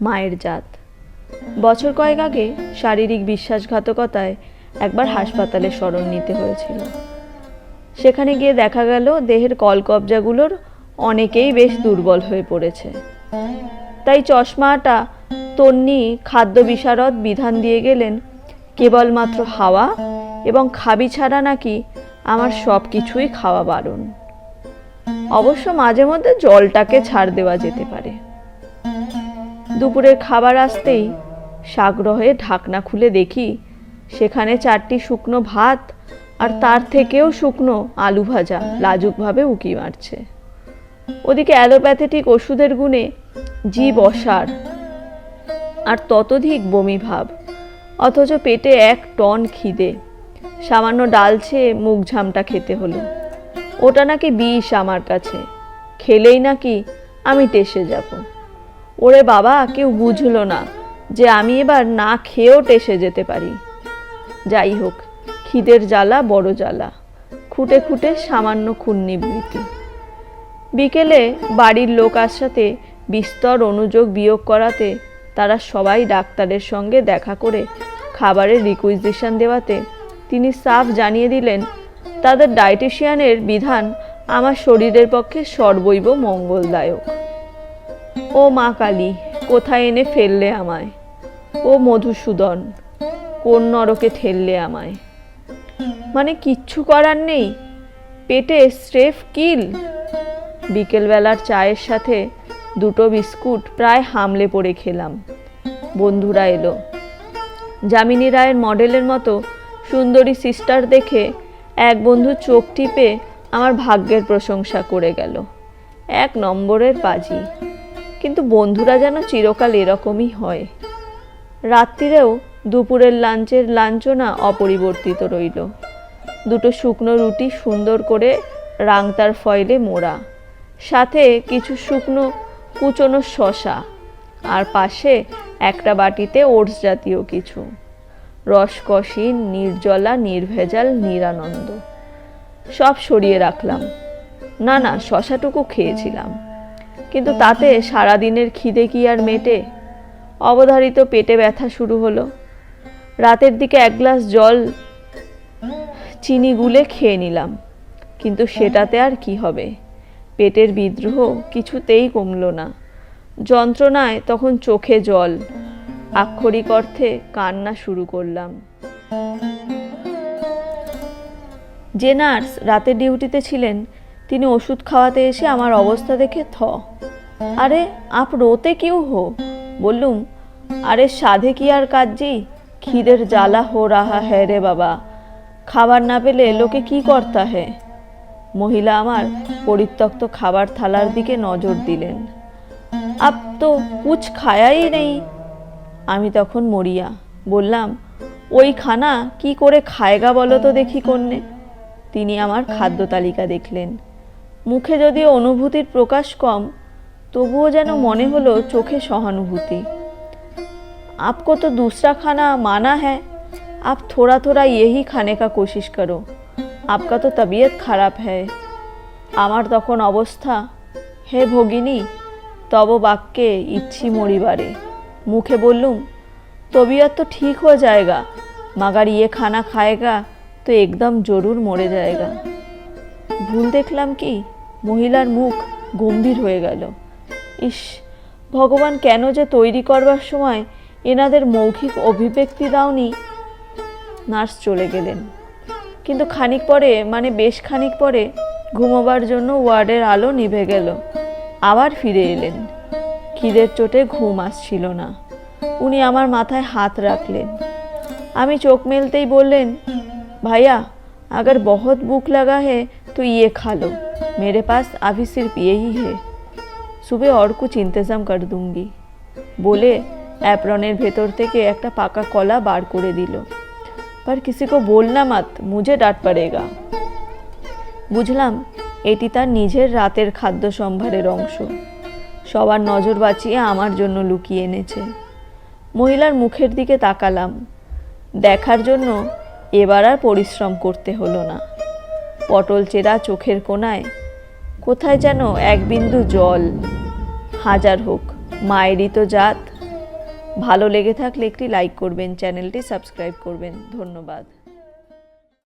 মায়ের জাত। বছর কয়েক আগে শারীরিক বিশ্বাসঘাতকতায় একবার হাসপাতালে স্মরণ নিতে হয়েছিল। সেখানে গিয়ে দেখা গেল দেহের কলকবজাগুলোর অনেকেই বেশ দুর্বল হয়ে পড়েছে। তাই চশমাটা, তন্নি খাদ্য বিশারদ বিধান দিয়ে গেলেন, কেবলমাত্র হাওয়া এবং খাবি ছাড়া নাকি আমার সব কিছুই খাওয়া বারণ। অবশ্য মাঝে মধ্যে জলটাকে ছাড় দেওয়া যেতে পারে। দুপুরের খাবার আসতেই সাগ্রহে ঢাকনা খুলে দেখি, সেখানে চারটি শুকনো ভাত আর তার থেকেও শুকনো আলু ভাজা লাজুকভাবে উকি মারছে। ওদিকে অ্যালোপ্যাথেটিক ওষুধের গুণে জীব অসার আর ততোধিক বমি ভাব, অথচ পেটে এক টন খিদে, সামান্য ডালছে মুখ ঝামটা খেতে হলো। ওটা নাকি বিষ আমার কাছে, খেলেই নাকি আমি টেসে যাব। ওরে বাবা, কেউ বুঝলো না যে আমি এবার না খেয়েও টেসে যেতে পারি। যাই হোক, খিদের জ্বালা বড় জ্বালা। খুঁটে খুঁটে সামান্য খুন নিবৃত্তি বিকেলে বাড়ির লোক সাথে বিস্তর অনুযোগ বিয়োগ করাতে তারা সবাই ডাক্তারের সঙ্গে দেখা করে খাবারের রিকুইজিশন দেওয়াতে তিনি সাফ জানিয়ে দিলেন, তাদের ডায়েটিশিয়ানের বিধান আমার শরীরের পক্ষে সর্বৈব মঙ্গলদায়ক। ও মা কালী, কোথায় এনে ফেললে আমায়? ও মধুসূদন, কোন নরকে ঠেললে আমায়? মানে কিচ্ছু করার নেই? পেটে স্রেফ কিল? বিকেলবেলার চায়ের সাথে দুটো বিস্কুট প্রায় হামলে পড়ে খেলাম। বন্ধুরা এলো। যামিনী রায়ের মডেলের মতো সুন্দরী সিস্টার দেখে এক বন্ধু চোখ টিপে আমার ভাগ্যের প্রশংসা করে গেল। এক নম্বরের বাজি কিন্তু বন্ধুরা যেন চিরকাল এরকমই হয়। রাত্রিরেও দুপুরের লাঞ্চের লাঞ্চনা অপরিবর্তিত রইল। দুটো শুকনো রুটি সুন্দর করে রাংতার ফয়েলে মোড়া। সাথে কিছু শুকনো কুচনো শশা। আর পাশে একটা বাটিতে ওটস জাতীয় কিছু। রসকসীন, নির্জলা, নির্ভেজাল, নিরানন্দ। সব সরিয়ে রাখলাম। না না, শশাটুকু খেয়েছিলাম। কিন্তু তাতে সারাদিনের খিদে কি আর মেটে? অবধারিত পেটে ব্যথা শুরু হলো। রাতের দিকে এক গ্লাস জল চিনি গুলে খেয়ে নিলাম, কিন্তু সেটাতে আর কি হবে? পেটের বিদ্রোহ কিছুতেই কমলো না। যন্ত্রণায় তখন চোখে জল, আক্ষরিক অর্থে কান্না শুরু করলাম। যে নার্স রাতের ডিউটিতে ছিলেন তিনি ওষুধ খাওয়াতে এসে আমার অবস্থা দেখে থ। আরে, আপ রোতে কিউ হো? বললুম, আরে সাধে কি আর কাজজি? খিদের জ্বালা হো রাহা হ্যাঁ রে বাবা। খাবার না পেলে লোকে কি করতা হ্যাঁ মহিলা আমার পরিত্যক্ত খাবার থালার দিকে নজর দিলেন। আপ তো কুচ খায়াই নেই। আমি তখন মরিয়া, বললাম, ওই খানা কি করে খায়গা বলো তো দেখি কন্যে। তিনি আমার খাদ্য তালিকা দেখলেন। মুখে যদিও অনুভূতির প্রকাশ কম তবুও যেন মনে হলো চোখে সহানুভূতি आपको तो दूसरा खाना माना है आप थोड़ा थोड़ा यही खाने का कोशिश करो आपका तो तबीयत খারাপ है আমার তখন অবস্থা হে ভগিনী তব বাক্যে ইচ্ছি মরিবারে মুখে বললুম তবিয়ত তো ঠিক हो जाएगा मगर ये खाना खाएगा তো একদম জরুর মরে যায়গা ভুল দেখলাম কি মহিলার মুখ গম্ভীর হয়ে গেল। ইস, ভগবান কেন যে তৈরি করবার সময় এনাদের মৌখিক অভিব্যক্তি দাওনি। নার্স চলে গেলেন। কিন্তু খানিক পরে মানে বেশ খানিক পরে, ঘুমোবার জন্য ওয়ার্ডের আলো নিভে গেল। আবার ফিরে এলেন। খিদের চোটে ঘুম আসছিল না। উনি আমার মাথায় হাত রাখলেন। আমি চোখ মেলতেই বললেন, ভাইয়া, আগার বহুত বুক লাগা হে তো ইয়ে খালো मेरे पास अभी सिर्फ यही है सुबह और कुछ इंतज़ाम कर दूंगी বলে অ্যাপ্রনের ভেতর থেকে একটা পাকা কলা বার করে দিল पर किसी को बोलना मत मुझे डांट पड़ेगा বুঝলাম এটি তার নিজের রাতের খাদ্য সম্ভারের অংশ সবার নজর বাঁচিয়ে আমার জন্য লুকিয়ে এনেছে মহিলার মুখের দিকে তাকালাম দেখার জন্য এবার আর পরিশ্রম করতে হলো না পটল চেরা চোখের কোনায় কোথায় যেন এক বিন্দু জল। হাজার হোক, মায়েরই তো জাত। ভালো লেগে থাকলে একটি লাইক করবেন, চ্যানেলটি সাবস্ক্রাইব করবেন। ধন্যবাদ।